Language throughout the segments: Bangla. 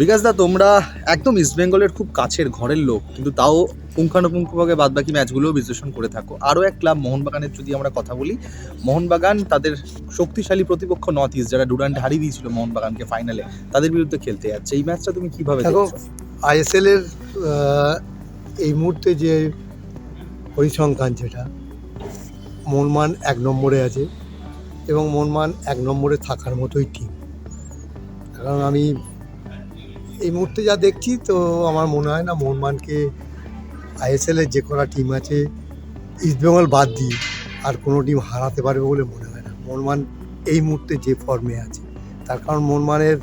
বিকাশ দা তোমরা একদম ইস্ট বেঙ্গলের খুব কাছের ঘরের লোক কিন্তু তাও পুঙ্খানুপুঙ্খভাবে বাদ বাকি ম্যাচগুলো বিশ্লেষণ করে থাকো। আরও এক ক্লাব মোহনবাগানের যদি আমরা কথা বলি মোহনবাগান তাদের শক্তিশালী প্রতিপক্ষ নর্থ ইস্ট যারা ডুরান্ট হারিয়ে দিয়েছিল মোহনবাগানকে ফাইনালে তাদের বিরুদ্ধে খেলতে। যাচ্ছে এই ম্যাচটা তুমি কীভাবে দেখো, আইএসএল এর এই মুহূর্তে যে পরিসংখ্যান যেটা মনমান এক নম্বরে আছে এবং মনমান এক নম্বরে থাকার মতোই টিম কারণ আমি এই মুহূর্তে যা দেখছি, তো আমার মনে হয় না মোহনমানকে আইএসএল এর যে কটা টিম আছে ইস্টবেঙ্গল বাদ দিয়ে আর কোনো টিম হারাতে পারবে বলে মনে হয় না। মোহনমান এই মুহূর্তে যে ফর্মে আছে। তার কারণ মোহনমানের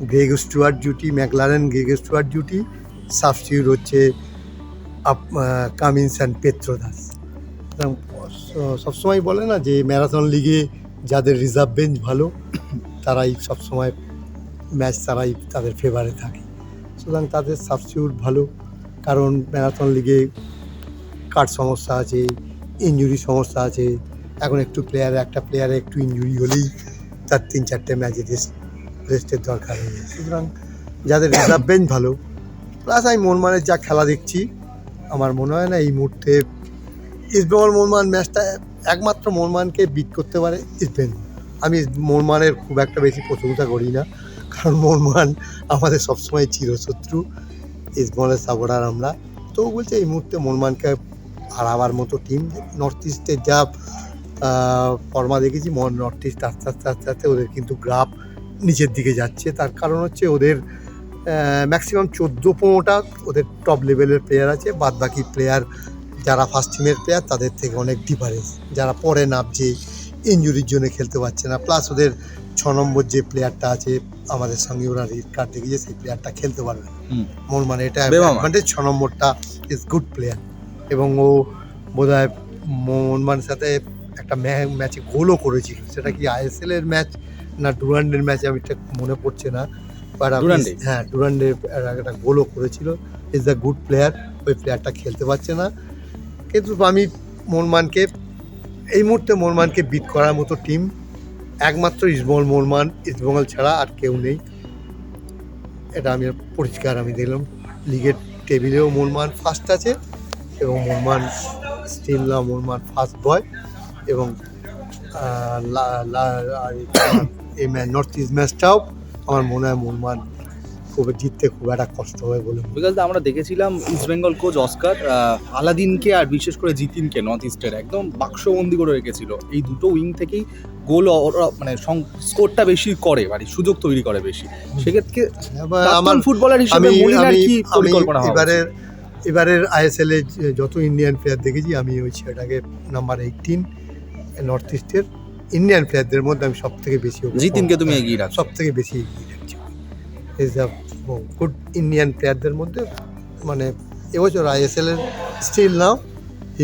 গ্রেগ স্টুয়ার্ট জুটি ম্যাকলারেন গ্রেগ স্টুয়ার্ট জুটি সাবস্টিটিউট হচ্ছে আপ- কামিন্স অ্যান্ড পেত্রদাস সুতরাং স- সবসময় বলে না যে ম্যারাথন লিগে যাদের রিজার্ভ বেঞ্চ ভালো, তারাই সবসময় ম্যাচ তারাই তাদের ফেভারে থাকে। সুতরাং তাদের সাবস্টিটিউট ভালো, কারণ ম্যারাথন লিগে কার সমস্যা আছে? ইঞ্জুরি সমস্যা আছে। এখন একটু প্লেয়ার একটা প্লেয়ারে একটু ইঞ্জুরি হলেই তার তিন, চারটে ম্যাচে রেস্ট রেস্টের দরকার হয়ে যায়। সুতরাং যাদের রিজার্ভ বেঞ্চ ভালো প্লাস আমি মনমানের যা খেলা দেখছি, আমার মনে হয় না এই মুহূর্তে ইস্টবেঙ্গল মোহনমান ম্যাচটা একমাত্র মোহনমানকে বিট করতে পারে ইস্টবেঙ্গল আমি মোহনমানের খুব একটা বেশি প্রশংসা করি না। কারণ মোহনমান আমাদের সবসময় চিরশত্রু ইস্টবেঙ্গলের সাপোর্টার আমরা। তো বলছে, এই মুহূর্তে মোহনমানকে হারাবার মতো টিম নর্থ ইস্টের যা ফর্মা দেখেছি নর্থ ইস্ট আস্তে আস্তে আস্তে আস্তে ওদের কিন্তু গ্রাফ নিচের দিকে যাচ্ছে। তার কারণ হচ্ছে ওদের ম্যাক্সিমাম চোদ্দ পনেরোটা ওদের টপ লেভেলের প্লেয়ার আছে। বাদ বাকি প্লেয়ার যারা ফার্স্ট টিমের প্লেয়ার তাদের থেকে অনেক ডিফারেন্স যারা পরে নামছে ইঞ্জুরির জন্য খেলতে পারছে না। প্লাস ওদের ছ নম্বর যে প্লেয়ারটা আছে আমাদের সঙ্গে ওরা রেড কার্ড দেখেছে সেই প্লেয়ারটা খেলতে পারবে। মোর মানে এটা। অ্যাডভান্টেজ ছ নম্বরটা ইজ গুড প্লেয়ার এবং ও বোধ হয় মোহনমানের সাথে একটা ম্যাচে গোলও করেছিল সেটা কি আইএসএল এর ম্যাচ না ডুরান্ডের ম্যাচ আমি ঠিক মনে পড়ছে না বাট। হ্যাঁ ডুরান্ডে একটা গোলও করেছিল ইজ দ্য গুড প্লেয়ার ওই প্লেয়ারটা খেলতে পারছে না কিন্তু আমি মোহনমানকে এই মুহূর্তে মোহনমানকে বিট করার মতো টিম একমাত্র ইসমল মোরমান ইস্টবেঙ্গল ছাড়া আর কেউ নেই এটা আমি পরিষ্কার আমি দেখলাম লিগের টেবিলেও মোরমান ফার্স্ট আছে এবং মোরমান স্টিল মোরমান ফার্স্ট বয় এবং এই নর্থ ইস্ট ম্যাচটাও আমার মনে হয় মোহনমান খুব জিততে খুব একটা কষ্ট হবে বলে হয়। বিকাশ আমরা দেখেছিলাম ইস্ট বেঙ্গল কোচ অস্কার আলাদিনকে আর বিশেষ করে জিতিনকে নর্থ ইস্টের একদম বাক্সবন্দি করে রেখেছিল। এই দুটো উইং থেকেই গোল মানে স্কোরটা বেশি করে মানে সুযোগ তৈরি করে বেশি। সেক্ষেত্রে আমার আমার ফুটবলার হিসেবে মলিনার কি পরিকল্পনা হবে এবারের আইএসএল এ যত ইন্ডিয়ান প্লেয়ার দেখেছি আমি ওই ছেলেটাকে নাম্বার এইটিন নর্থ ইস্টের ইন্ডিয়ান প্লেয়ারদের মধ্যে আমি সব থেকে বেশি জিতিনকে তুমি এগিয়ে রাখছো? সব থেকে বেশি এগিয়ে রাখছি। গুড ইন্ডিয়ান প্লেয়ারদের মধ্যে। মানে এবছর আইএসএল এর still now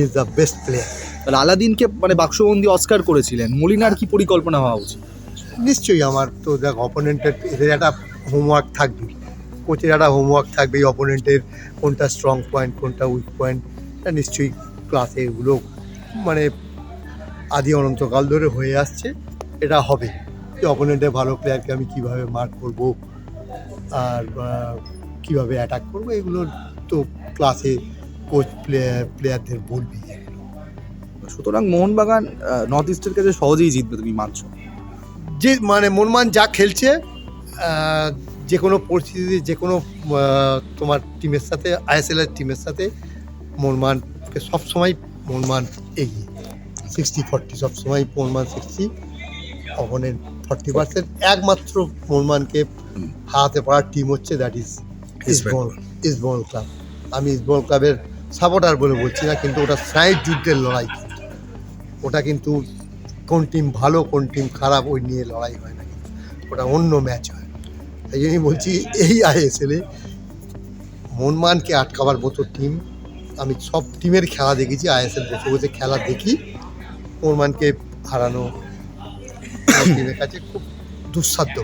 is the best player তাহলে আলাদিনকে মানে বাক্সবন্দি অস্কার করেছিলেন। মলিনার কি পরিকল্পনা হওয়া উচিত? নিশ্চয়ই আমার তো দেখ অপোনেন্টের এদের একটা হোমওয়ার্ক থাকবে কোচের একটা হোমওয়ার্ক থাকবে অপোনেন্টের কোনটা স্ট্রং পয়েন্ট কোনটা উইক পয়েন্ট এটা নিশ্চয়ই ক্লাসে এগুলো মানে আদি অনন্তকাল ধরে হয়ে আসছে। এটা হবে। যে অপোনেন্টের ভালো প্লেয়ারকে আমি কীভাবে মার্ক করব? আর কীভাবে অ্যাটাক করব এগুলো তো ক্লাসে কোচ প্লেয়ার প্লেয়ারদের বলবি সুতরাং মোহনবাগান নর্থ ইস্টের কাছে সহজেই জিতবে তুমি মানছো? যে মানে মনমান যা খেলছে যে কোনো পরিস্থিতিতে যে কোনো তোমার টিমের সাথে আইএসএল এর টিমের সাথে মনমানকে সবসময় মনমান এগিয়ে। সিক্সটি ফর্টি সবসময় মনমান সিক্সটি অপোনেন্ট ফর্টি পার্সেন্ট একমাত্র মনমানকে হারাতে পারার টিম হচ্ছে দ্যাট ইজ ইসবল ইসবল ক্লাব আমি ইসবল ক্লাবের সাপোর্টার বলে বলছি না কিন্তু ওটা সাইড যুদ্ধের লড়াই। কিন্তু ওটা কিন্তু কোন টিম ভালো কোন টিম খারাপ ওই নিয়ে লড়াই হয় না কিন্তু। ওটা অন্য ম্যাচ হয়। তাই জন্যই বলছি এই আইএসএলে মনমানকে আটকাবার মতো টিম আমি সব টিমের খেলা দেখেছি আইএসএল বসে বসে খেলা দেখি। মনমানকে হারানো টিমের কাছে খুব দুঃসাধ্য।